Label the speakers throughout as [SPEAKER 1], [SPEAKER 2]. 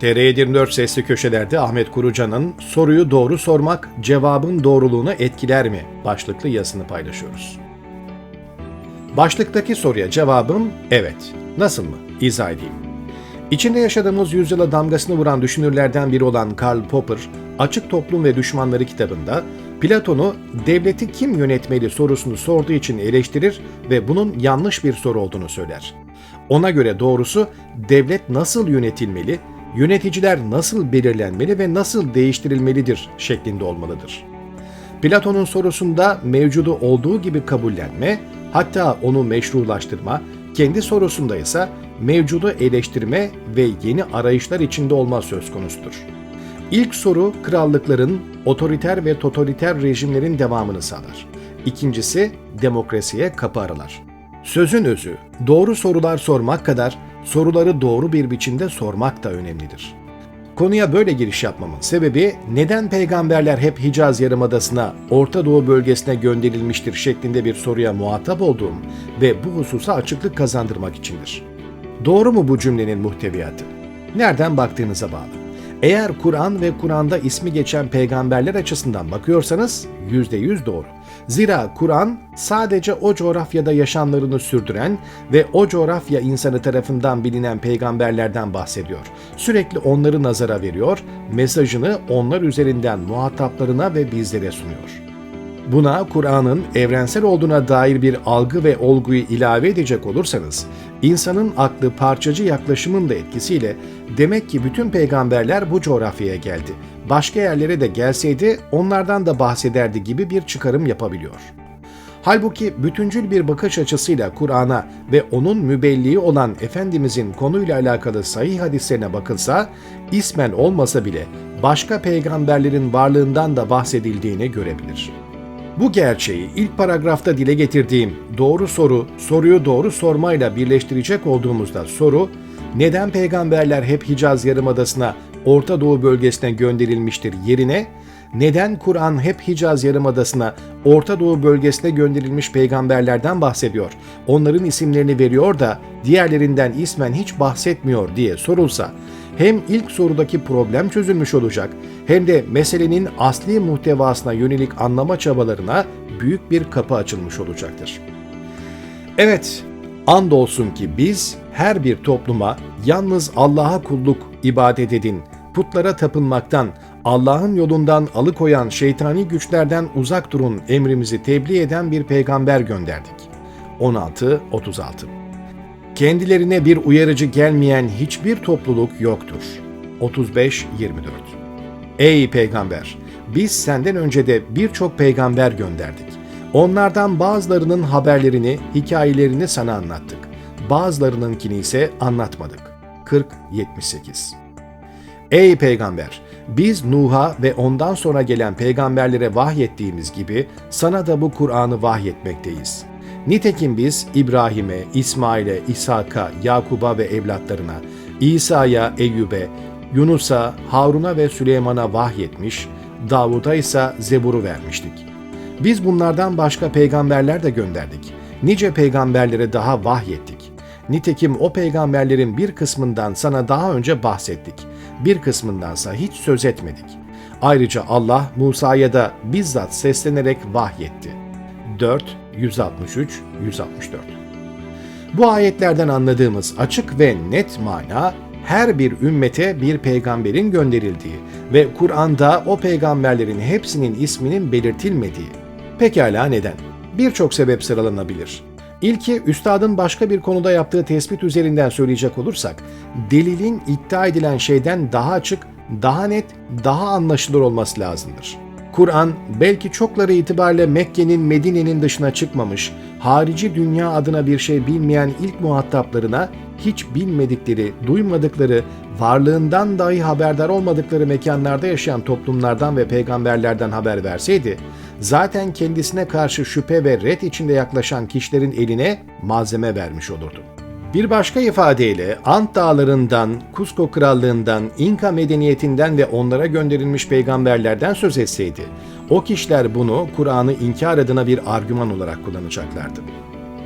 [SPEAKER 1] TR24 Sesli Köşeler'de Ahmet Kurucan'ın Soruyu Doğru Sormak, Cevabın Doğruluğunu Etkiler mi? başlıklı yazısını paylaşıyoruz. Başlıktaki soruya cevabım evet. Nasıl mı? İzah edeyim. İçinde yaşadığımız yüzyıla damgasını vuran düşünürlerden biri olan Karl Popper, Açık Toplum ve Düşmanları kitabında Platon'u devleti kim yönetmeli sorusunu sorduğu için eleştirir ve bunun yanlış bir soru olduğunu söyler. Ona göre doğrusu devlet nasıl yönetilmeli, yöneticiler nasıl belirlenmeli ve nasıl değiştirilmelidir şeklinde olmalıdır. Platon'un sorusunda mevcudu olduğu gibi kabullenme, hatta onu meşrulaştırma, kendi sorusunda ise mevcudu eleştirme ve yeni arayışlar içinde olma söz konusudur. İlk soru krallıkların, otoriter ve totaliter rejimlerin devamını sağlar. İkincisi demokrasiye kapı aralar. Sözün özü, doğru sorular sormak kadar soruları doğru bir biçimde sormak da önemlidir. Konuya böyle giriş yapmamın sebebi neden peygamberler hep Hicaz Yarımadası'na, Orta Doğu bölgesine gönderilmiştir şeklinde bir soruya muhatap olduğum ve bu hususa açıklık kazandırmak içindir. Doğru mu bu cümlenin muhteviyatı? Nereden baktığınıza bağlı. Eğer Kur'an ve Kur'an'da ismi geçen peygamberler açısından bakıyorsanız %100 doğru. Zira Kur'an sadece o coğrafyada yaşamlarını sürdüren ve o coğrafya insanı tarafından bilinen peygamberlerden bahsediyor. Sürekli onları nazara veriyor, mesajını onlar üzerinden muhataplarına ve bizlere sunuyor. Buna Kur'an'ın evrensel olduğuna dair bir algı ve olguyu ilave edecek olursanız, insanın aklı parçacı yaklaşımın da etkisiyle demek ki bütün peygamberler bu coğrafyaya geldi. Başka yerlere de gelseydi onlardan da bahsederdi gibi bir çıkarım yapabiliyor. Halbuki bütüncül bir bakış açısıyla Kur'an'a ve onun mübelliği olan Efendimizin konuyla alakalı sahih hadislerine bakılsa, ismen olmasa bile başka peygamberlerin varlığından da bahsedildiğini görebilir. Bu gerçeği ilk paragrafta dile getirdiğim doğru soru, soruyu doğru sormayla birleştirecek olduğumuzda soru, neden peygamberler hep Hicaz Yarımadası'na, Orta Doğu bölgesine gönderilmiştir yerine, neden Kur'an hep Hicaz Yarımadası'na, Orta Doğu bölgesine gönderilmiş peygamberlerden bahsediyor, onların isimlerini veriyor da diğerlerinden ismen hiç bahsetmiyor diye sorulsa, hem ilk sorudaki problem çözülmüş olacak hem de meselenin asli muhtevasına yönelik anlama çabalarına büyük bir kapı açılmış olacaktır. Evet, andolsun ki biz her bir topluma yalnız Allah'a kulluk ibadet edin, putlara tapınmaktan, Allah'ın yolundan alıkoyan şeytani güçlerden uzak durun emrimizi tebliğ eden bir peygamber gönderdik. 16-36 Kendilerine bir uyarıcı gelmeyen hiçbir topluluk yoktur. 35-24 Ey peygamber! Biz senden önce de birçok peygamber gönderdik. Onlardan bazılarının haberlerini, hikayelerini sana anlattık. Bazılarınınkini ise anlatmadık. 40-78 Ey peygamber! Biz Nuh'a ve ondan sonra gelen peygamberlere vahyettiğimiz gibi sana da bu Kur'an'ı vahyetmekteyiz. Nitekim biz İbrahim'e, İsmail'e, İshak'a, Yakub'a ve evlatlarına, İsa'ya, Eyyub'e, Yunus'a, Harun'a ve Süleyman'a vahyetmiş, Davud'a ise Zebur'u vermiştik. Biz bunlardan başka peygamberler de gönderdik. Nice peygamberlere daha vahyettik. Nitekim o peygamberlerin bir kısmından sana daha önce bahsettik. Bir kısmındansa hiç söz etmedik. Ayrıca Allah Musa'ya da bizzat seslenerek vahyetti. 4 163 164 Bu ayetlerden anladığımız açık ve net mana her bir ümmete bir peygamberin gönderildiği ve Kur'an'da o peygamberlerin hepsinin isminin belirtilmediği. Pekala neden? Birçok sebep sıralanabilir. İlki üstadın başka bir konuda yaptığı tespit üzerinden söyleyecek olursak, delilin iddia edilen şeyden daha açık, daha net, daha anlaşılır olması lazımdır. Kur'an belki çokları itibariyle Mekke'nin Medine'nin dışına çıkmamış, harici dünya adına bir şey bilmeyen ilk muhataplarına hiç bilmedikleri, duymadıkları, varlığından dahi haberdar olmadıkları mekanlarda yaşayan toplumlardan ve peygamberlerden haber verseydi, zaten kendisine karşı şüphe ve ret içinde yaklaşan kişilerin eline malzeme vermiş olurdu. Bir başka ifadeyle Ant dağlarından, Cusco krallığından, İnka medeniyetinden ve onlara gönderilmiş peygamberlerden söz etseydi, o kişiler bunu Kur'an'ı inkar adına bir argüman olarak kullanacaklardı.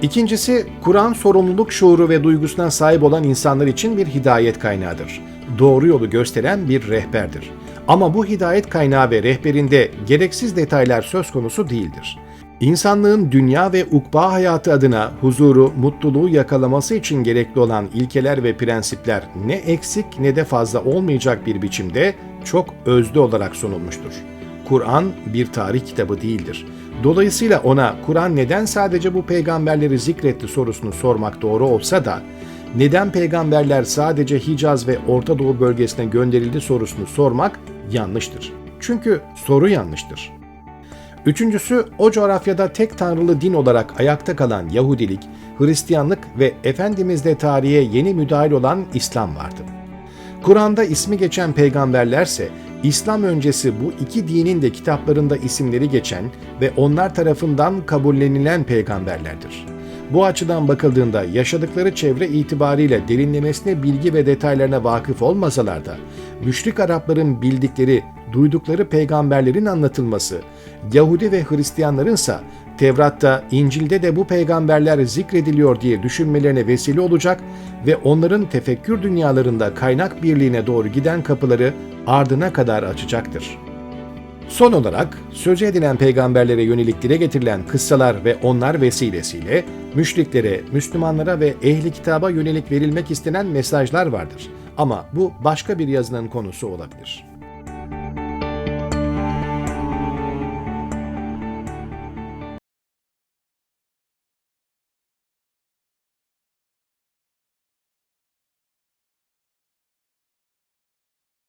[SPEAKER 1] İkincisi, Kur'an sorumluluk şuuru ve duygusuna sahip olan insanlar için bir hidayet kaynağıdır. Doğru yolu gösteren bir rehberdir. Ama bu hidayet kaynağı ve rehberinde gereksiz detaylar söz konusu değildir. İnsanlığın dünya ve ukba hayatı adına huzuru, mutluluğu yakalaması için gerekli olan ilkeler ve prensipler ne eksik ne de fazla olmayacak bir biçimde çok özlü olarak sunulmuştur. Kur'an bir tarih kitabı değildir. Dolayısıyla ona Kur'an neden sadece bu peygamberleri zikretti sorusunu sormak doğru olsa da neden peygamberler sadece Hicaz ve Orta Doğu bölgesine gönderildi sorusunu sormak yanlıştır. Çünkü soru yanlıştır. Üçüncüsü, o coğrafyada tek tanrılı din olarak ayakta kalan Yahudilik, Hristiyanlık ve Efendimiz'de tarihe yeni müdahil olan İslam vardı. Kur'an'da ismi geçen peygamberlerse, İslam öncesi bu iki dinin de kitaplarında isimleri geçen ve onlar tarafından kabullenilen peygamberlerdir. Bu açıdan bakıldığında yaşadıkları çevre itibariyle derinlemesine bilgi ve detaylarına vakıf olmasalar da, müşrik Arapların bildikleri, duydukları peygamberlerin anlatılması, Yahudi ve Hristiyanlarınsa Tevrat'ta, İncil'de de bu peygamberler zikrediliyor diye düşünmelerine vesile olacak ve onların tefekkür dünyalarında kaynak birliğine doğru giden kapıları ardına kadar açacaktır. Son olarak sözü edilen peygamberlere yönelik dile getirilen kıssalar ve onlar vesilesiyle müşriklere, Müslümanlara ve ehli kitaba yönelik verilmek istenen mesajlar vardır. Ama bu başka bir yazının konusu olabilir.